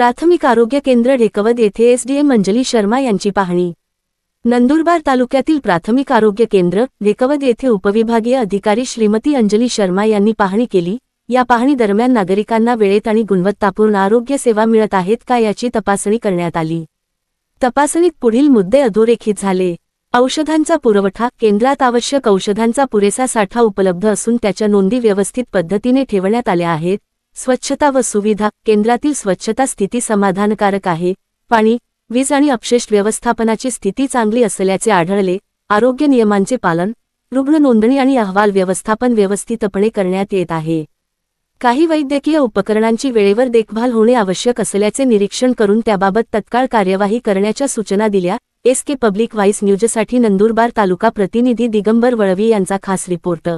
प्राथमिक आरोग्य केंद्र ढेकवद येथे एसडीएम अंजली शर्मा यांची पाहणी. नंदुरबार तालुक्यातील प्राथमिक आरोग्य केंद्र ढेकवद येथे उपविभागीय अधिकारी श्रीमती अंजली शर्मा यांनी पाहणी केली. या पाहणी दरम्यान नागरिकांना वेळेत आणि गुणवत्तापूर्ण आरोग्य सेवा मिळत आहेत का याची तपासणी करण्यात आली. तपासणीत पुढील मुद्दे अधोरेखित झाले. औषधांचा पुरवठा केंद्रात आवश्यक औषधांचा पुरेसा साठा उपलब्ध असून त्याच्या नोंदी व्यवस्थित पद्धतीने ठेवण्यात आल्या आहेत. स्वच्छता व सुविधा केंद्रातील स्वच्छता स्थिती समाधानकारक आहे. पाणी वीज आणि अपशिष्ट व्यवस्थापनाची स्थिती चांगली असल्याचे आढळले. आरोग्य नियमांचे पालन रुग्ण नोंदणी आणि अहवाल व्यवस्थापन व्यवस्थितपणे करण्यात येत आहे. काही वैद्यकीय उपकरणांची वेळेवर देखभाल होणे आवश्यक असल्याचे निरीक्षण करून त्याबाबत तत्काळ कार्यवाही करण्याच्या सूचना दिल्या. एस के पब्लिक व्हाईस न्यूजसाठी नंदुरबार तालुका प्रतिनिधी दिगंबर वळवी यांचा खास रिपोर्ट.